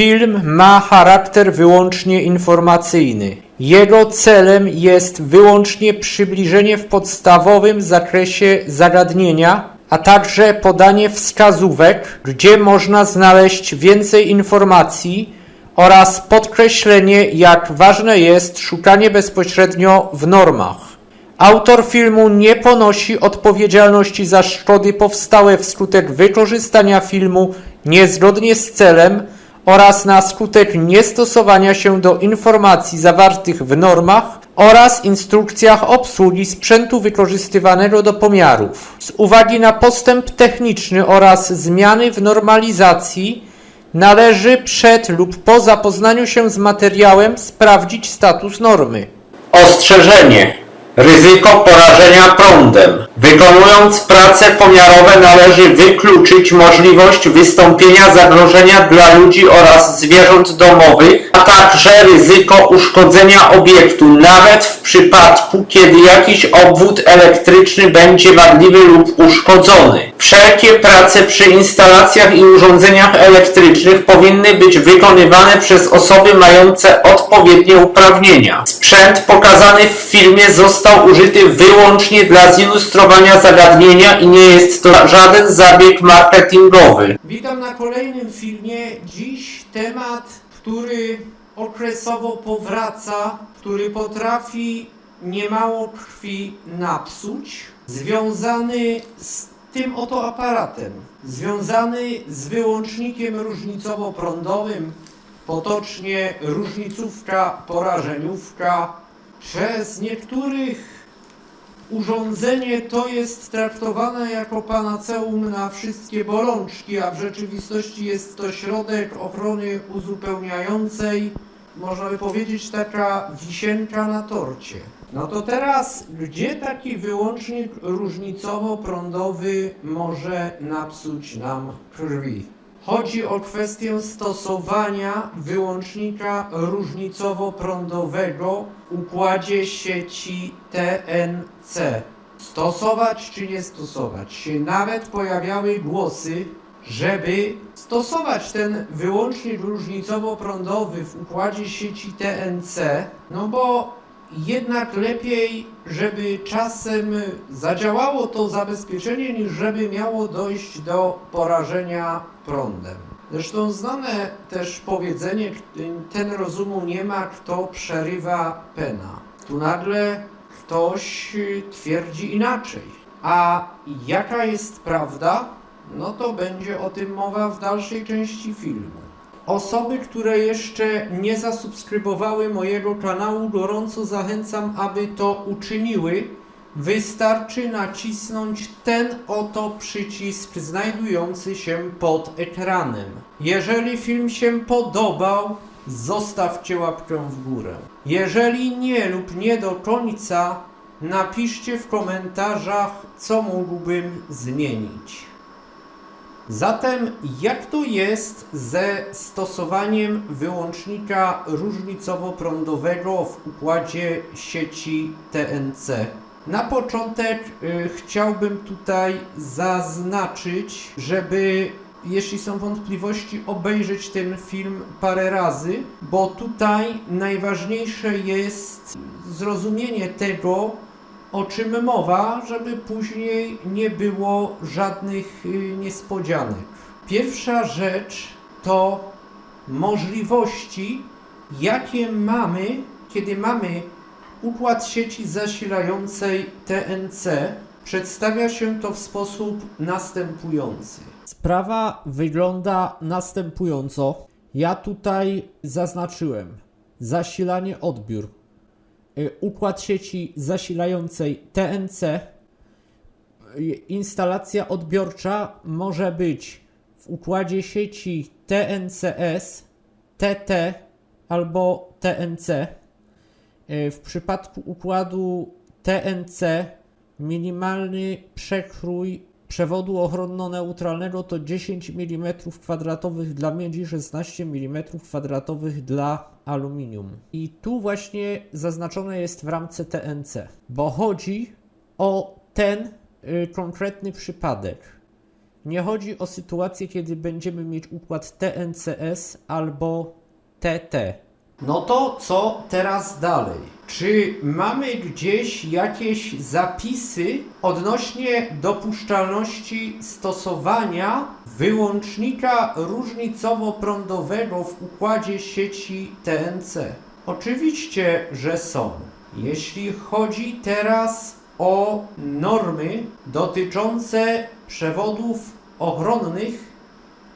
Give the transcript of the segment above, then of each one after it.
Film ma charakter wyłącznie informacyjny. Jego celem jest wyłącznie przybliżenie w podstawowym zakresie zagadnienia, a także podanie wskazówek, gdzie można znaleźć więcej informacji oraz podkreślenie, jak ważne jest szukanie bezpośrednio w normach. Autor filmu nie ponosi odpowiedzialności za szkody powstałe wskutek wykorzystania filmu niezgodnie z celem oraz na skutek niestosowania się do informacji zawartych w normach oraz instrukcjach obsługi sprzętu wykorzystywanego do pomiarów. Z uwagi na postęp techniczny oraz zmiany w normalizacji należy przed lub po zapoznaniu się z materiałem sprawdzić status normy. Ostrzeżenie. Ryzyko porażenia prądem. Wykonując prace pomiarowe należy wykluczyć możliwość wystąpienia zagrożenia dla ludzi oraz zwierząt domowych, a także ryzyko uszkodzenia obiektu, nawet w przypadku, kiedy jakiś obwód elektryczny będzie wadliwy lub uszkodzony. Wszelkie prace przy instalacjach i urządzeniach elektrycznych powinny być wykonywane przez osoby mające odpowiednie uprawnienia. Sprzęt pokazany w filmie został użyty wyłącznie dla zilustrowania zagadnienia i nie jest to żaden zabieg marketingowy. Witam na kolejnym filmie. Dziś temat, który okresowo powraca, który potrafi niemało krwi napsuć, związany z tym oto aparatem, związany z wyłącznikiem różnicowo-prądowym, potocznie różnicówka, porażeniówka. Przez niektórych urządzenie to jest traktowane jako panaceum na wszystkie bolączki, a w rzeczywistości jest to środek ochrony uzupełniającej, można by powiedzieć taka wisienka na torcie. No to teraz, gdzie taki wyłącznik różnicowo-prądowy może napsuć nam krwi? Chodzi o kwestię stosowania wyłącznika różnicowo-prądowego w układzie sieci TNC. Stosować czy nie stosować? Się nawet pojawiały głosy, żeby stosować ten wyłącznik różnicowo-prądowy w układzie sieci TNC, no bo jednak lepiej, żeby czasem zadziałało to zabezpieczenie, niż żeby miało dojść do porażenia prądem. Zresztą znane też powiedzenie, ten rozumu nie ma, kto przerywa pena. Tu nagle ktoś twierdzi inaczej. A jaka jest prawda? No to będzie o tym mowa w dalszej części filmu. Osoby, które jeszcze nie zasubskrybowały mojego kanału, gorąco zachęcam, aby to uczyniły. Wystarczy nacisnąć ten oto przycisk znajdujący się pod ekranem. Jeżeli film się podobał, zostawcie łapkę w górę. Jeżeli nie lub nie do końca, napiszcie w komentarzach, co mógłbym zmienić. Zatem jak to jest ze stosowaniem wyłącznika różnicowo-prądowego w układzie sieci TNC? Na początek y, chciałbym tutaj zaznaczyć, żeby jeśli są wątpliwości, obejrzeć ten film parę razy, bo tutaj najważniejsze jest zrozumienie tego, o czym mowa, żeby później nie było żadnych y, niespodzianek. Pierwsza rzecz to możliwości, jakie mamy, kiedy mamy układ sieci zasilającej TNC. Przedstawia się to w sposób następujący. Sprawa wygląda następująco. Ja tutaj zaznaczyłem zasilanie odbiór układ sieci zasilającej TNC. Y, Instalacja odbiorcza może być w układzie sieci TNCS, TT albo TNC. Y, W przypadku układu TNC minimalny przekrój przewodu ochronno-neutralnego to 10 mm2 dla miedzi, 16 mm2 dla aluminium. I tu właśnie zaznaczone jest w ramce TNC, bo chodzi o ten y, konkretny przypadek. Nie chodzi o sytuację, kiedy będziemy mieć układ TNCS albo TT. No to co teraz dalej? Czy mamy gdzieś jakieś zapisy odnośnie dopuszczalności stosowania wyłącznika różnicowo-prądowego w układzie sieci TNC? Oczywiście, że są. Jeśli chodzi teraz o normy dotyczące przewodów ochronnych,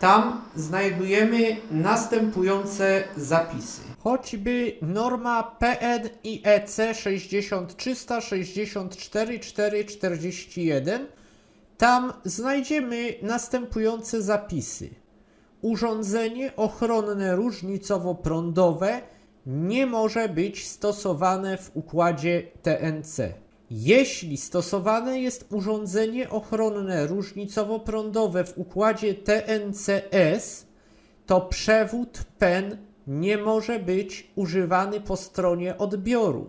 tam znajdujemy następujące zapisy. Choćby norma PN i EC 6364441, tam znajdziemy następujące zapisy. Urządzenie ochronne różnicowo-prądowe nie może być stosowane w układzie TNC. Jeśli stosowane jest urządzenie ochronne różnicowo-prądowe w układzie TNCS, to przewód PEN nie może być używany po stronie odbioru.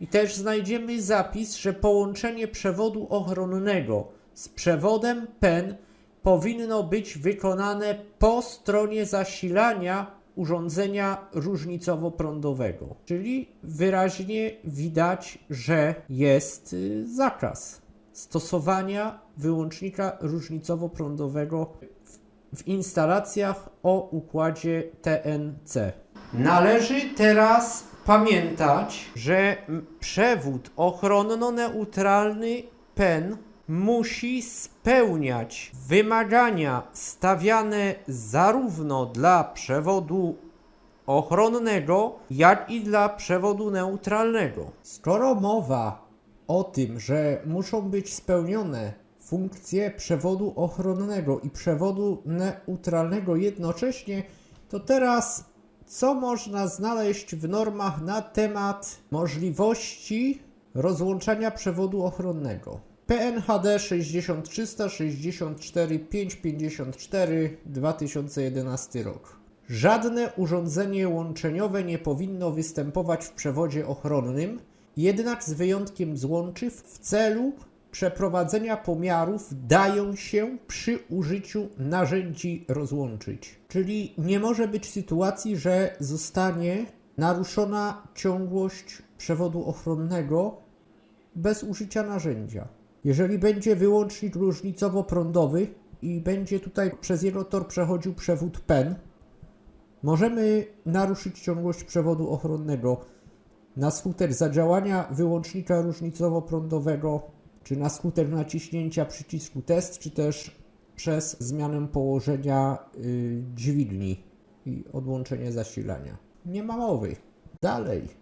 I też znajdziemy zapis, że połączenie przewodu ochronnego z przewodem PEN powinno być wykonane po stronie zasilania urządzenia różnicowo-prądowego. Czyli wyraźnie widać, że jest y, zakaz stosowania wyłącznika różnicowo-prądowego w, instalacjach o układzie TNC. Należy teraz pamiętać, że przewód ochronno-neutralny PEN musi spełniać wymagania stawiane zarówno dla przewodu ochronnego, jak i dla przewodu neutralnego. Skoro mowa o tym, że muszą być spełnione funkcje przewodu ochronnego i przewodu neutralnego jednocześnie, to teraz co można znaleźć w normach na temat możliwości rozłączania przewodu ochronnego? PNHD 6300 64 554 2011 rok. Żadne urządzenie łączeniowe nie powinno występować w przewodzie ochronnym, jednak z wyjątkiem złączy w celu przeprowadzenia pomiarów dają się przy użyciu narzędzi rozłączyć. Czyli nie może być sytuacji, że zostanie naruszona ciągłość przewodu ochronnego bez użycia narzędzia. Jeżeli będzie wyłącznik różnicowo-prądowy i będzie tutaj przez jego tor przechodził przewód PEN, możemy naruszyć ciągłość przewodu ochronnego na skutek zadziałania wyłącznika różnicowo-prądowego, czy na skutek naciśnięcia przycisku test, czy też przez zmianę położenia y, dźwigni i odłączenie zasilania. Nie ma mowy. Dalej.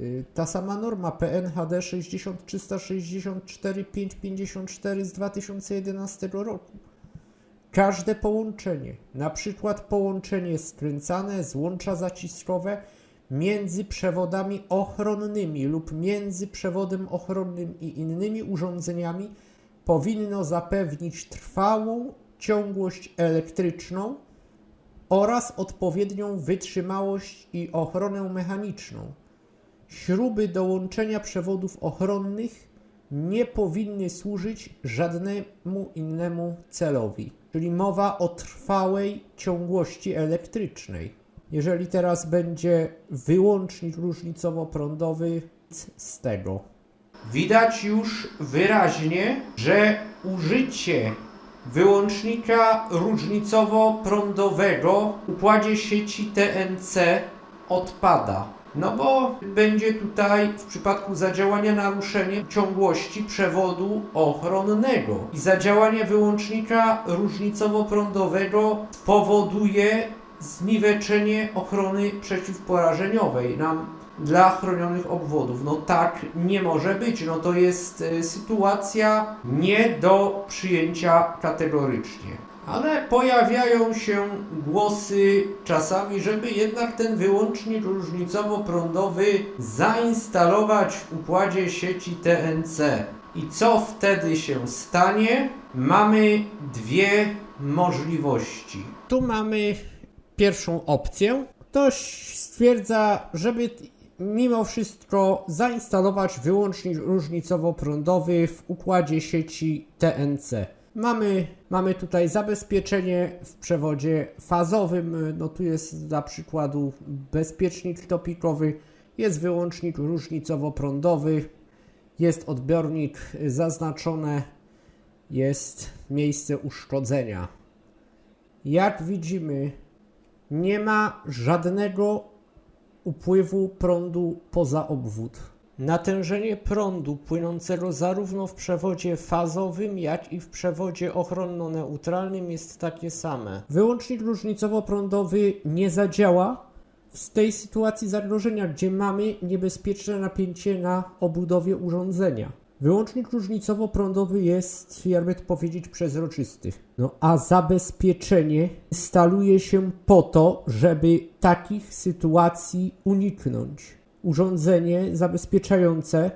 Y, Ta sama norma PNHD 60364 554 z 2011 roku. Każde połączenie, na przykład połączenie skręcane, złącza zaciskowe między przewodami ochronnymi lub między przewodem ochronnym i innymi urządzeniami powinno zapewnić trwałą ciągłość elektryczną oraz odpowiednią wytrzymałość i ochronę mechaniczną. Śruby do łączenia przewodów ochronnych nie powinny służyć żadnemu innemu celowi, czyli mowa o trwałej ciągłości elektrycznej. Jeżeli teraz będzie wyłącznik różnicowo-prądowy, nic z tego. Widać już wyraźnie, że użycie wyłącznika różnicowo-prądowego w układzie sieci TNC odpada. No bo będzie tutaj w przypadku zadziałania naruszenie ciągłości przewodu ochronnego i zadziałanie wyłącznika różnicowo-prądowego spowoduje zniweczenie ochrony przeciwporażeniowej nam dla chronionych obwodów. No tak nie może być. No to jest e, sytuacja nie do przyjęcia kategorycznie. Ale pojawiają się głosy czasami, żeby jednak ten wyłącznik różnicowo-prądowy zainstalować w układzie sieci TNC. I co wtedy się stanie? Mamy dwie możliwości. Tu mamy pierwszą opcję. Ktoś stwierdza, żeby mimo wszystko zainstalować wyłącznik różnicowo-prądowy w układzie sieci TNC. Mamy, mamy tutaj zabezpieczenie w przewodzie fazowym. No tu jest dla przykładu bezpiecznik topikowy, jest wyłącznik różnicowo-prądowy, jest odbiornik zaznaczone, jest miejsce uszkodzenia. Jak widzimy, nie ma żadnego upływu prądu poza obwód. Natężenie prądu płynącego zarówno w przewodzie fazowym, jak i w przewodzie ochronno-neutralnym jest takie same. Wyłącznik różnicowo-prądowy nie zadziała w tej sytuacji zagrożenia, gdzie mamy niebezpieczne napięcie na obudowie urządzenia. Wyłącznik różnicowo-prądowy jest, jakby to powiedzieć, przezroczysty. No a zabezpieczenie instaluje się po to, żeby takich sytuacji uniknąć. Urządzenie zabezpieczające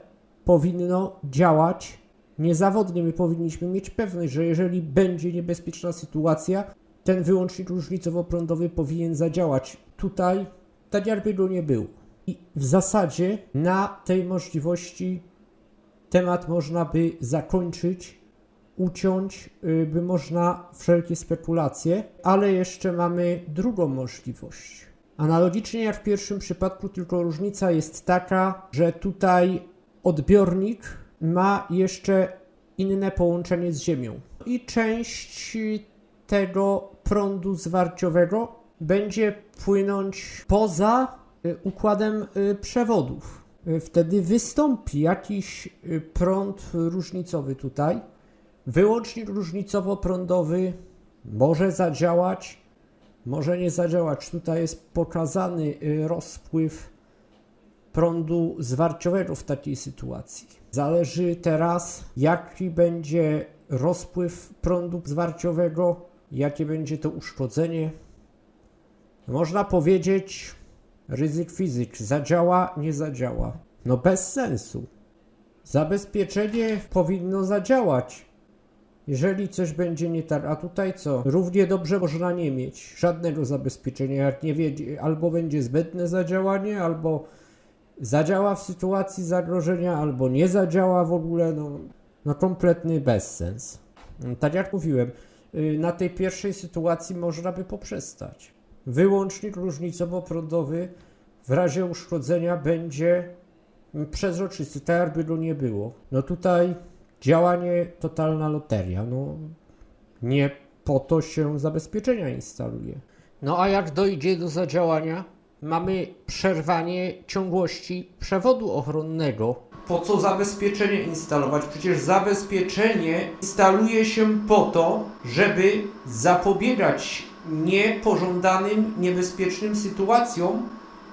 powinno działać niezawodnie. My powinniśmy mieć pewność, że jeżeli będzie niebezpieczna sytuacja, ten wyłącznik różnicowo-prądowy powinien zadziałać. Tutaj go nie było. I w zasadzie na tej możliwości temat można by zakończyć, uciąć, y, by można wszelkie spekulacje, ale jeszcze mamy drugą możliwość. Analogicznie jak w pierwszym przypadku, tylko różnica jest taka, że tutaj odbiornik ma jeszcze inne połączenie z Ziemią. I część tego prądu zwarciowego będzie płynąć poza y, układem y, przewodów. Y, Wtedy wystąpi jakiś prąd różnicowy tutaj. Wyłącznik różnicowo-prądowy może zadziałać, może nie zadziałać. Tutaj jest pokazany y, rozpływ prądu zwarciowego w takiej sytuacji. Zależy teraz, jaki będzie rozpływ prądu zwarciowego, jakie będzie to uszkodzenie. Można powiedzieć, ryzyk fizyk, zadziała, nie zadziała. No bez sensu. Zabezpieczenie powinno zadziałać. Jeżeli coś będzie nie tak, a tutaj co? Równie dobrze można nie mieć żadnego zabezpieczenia, jak nie wiedzie, albo będzie zbędne zadziałanie, albo zadziała w sytuacji zagrożenia, albo nie zadziała w ogóle, no, no kompletny bezsens. Tak jak mówiłem, y, na tej pierwszej sytuacji można by poprzestać. Wyłącznik różnicowo-prądowy w razie uszkodzenia będzie przezroczysty, tak jakby go nie było. No tutaj działanie totalna loteria. No nie po to się zabezpieczenia instaluje. No a jak dojdzie do zadziałania, mamy przerwanie ciągłości przewodu ochronnego. Po co zabezpieczenie instalować? Przecież zabezpieczenie instaluje się po to, żeby zapobiegać niepożądanym, niebezpiecznym sytuacjom,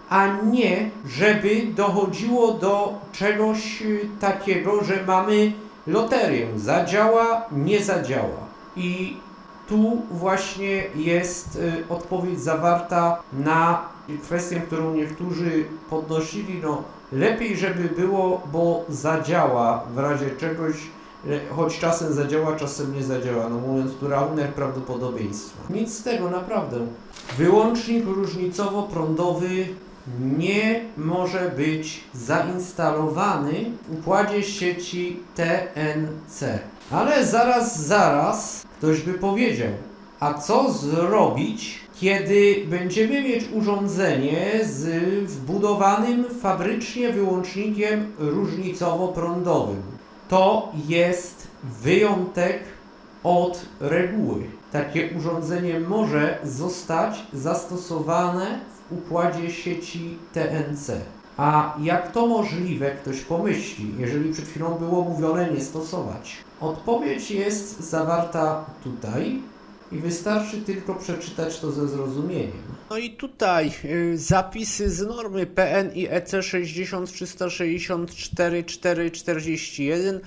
a nie żeby dochodziło do czegoś y, takiego, że mamy loterię. Zadziała, nie zadziała. I tu właśnie jest y, odpowiedź zawarta na kwestię, którą niektórzy podnosili. No, lepiej, żeby było, bo zadziała w razie czegoś, choć czasem zadziała, czasem nie zadziała. No mówiąc tu rachunek prawdopodobieństwa. Nic z tego, naprawdę. Wyłącznik różnicowo-prądowy nie może być zainstalowany w układzie sieci TNC. Ale zaraz, zaraz ktoś by powiedział, a co zrobić, kiedy będziemy mieć urządzenie z wbudowanym fabrycznie wyłącznikiem różnicowo-prądowym? To jest wyjątek od reguły. Takie urządzenie może zostać zastosowane układzie sieci TNC. A jak to możliwe, ktoś pomyśli, jeżeli przed chwilą było mówione nie stosować? Odpowiedź jest zawarta tutaj i wystarczy tylko przeczytać to ze zrozumieniem. No i tutaj y, zapisy z normy PN i EC 60364 441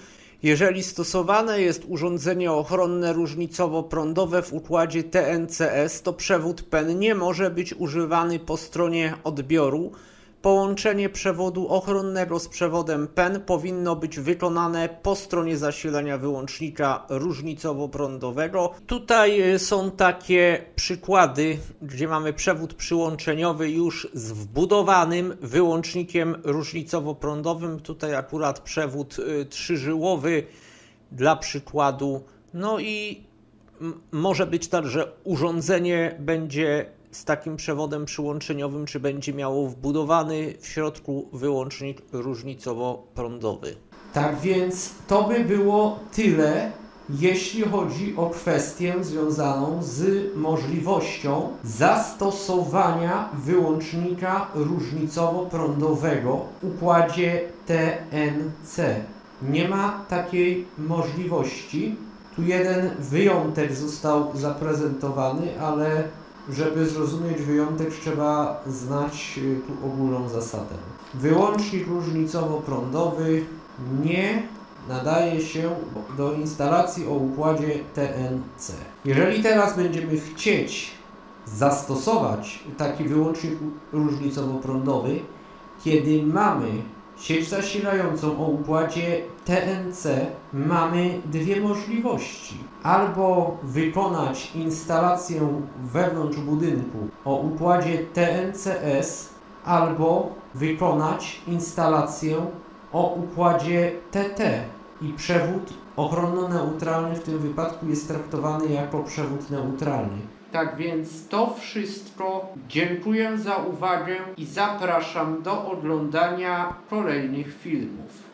jeżeli stosowane jest urządzenie ochronne różnicowo-prądowe w układzie TNCS, to przewód PEN nie może być używany po stronie odbioru. Połączenie przewodu ochronnego z przewodem PEN powinno być wykonane po stronie zasilania wyłącznika różnicowo-prądowego. Tutaj y, są takie przykłady, gdzie mamy przewód przyłączeniowy już z wbudowanym wyłącznikiem różnicowo-prądowym. Tutaj akurat przewód y, trzyżyłowy dla przykładu No i może być tak, że urządzenie będzie z takim przewodem przyłączeniowym, czy będzie miało wbudowany w środku wyłącznik różnicowo-prądowy. Tak więc to by było tyle, jeśli chodzi o kwestię związaną z możliwością zastosowania wyłącznika różnicowo-prądowego w układzie TNC. Nie ma takiej możliwości. Tu jeden wyjątek został zaprezentowany, ale żeby zrozumieć wyjątek, trzeba znać y, tu ogólną zasadę. Wyłącznik różnicowo-prądowy nie nadaje się do instalacji o układzie TNC. Jeżeli teraz będziemy chcieć zastosować taki wyłącznik różnicowo-prądowy, kiedy mamy sieć zasilającą o układzie TNC, mamy dwie możliwości. Albo wykonać instalację wewnątrz budynku o układzie TNCS, albo wykonać instalację o układzie TT. I przewód ochronno-neutralny w tym wypadku jest traktowany jako przewód neutralny. Tak więc to wszystko. Dziękuję za uwagę i zapraszam do oglądania kolejnych filmów.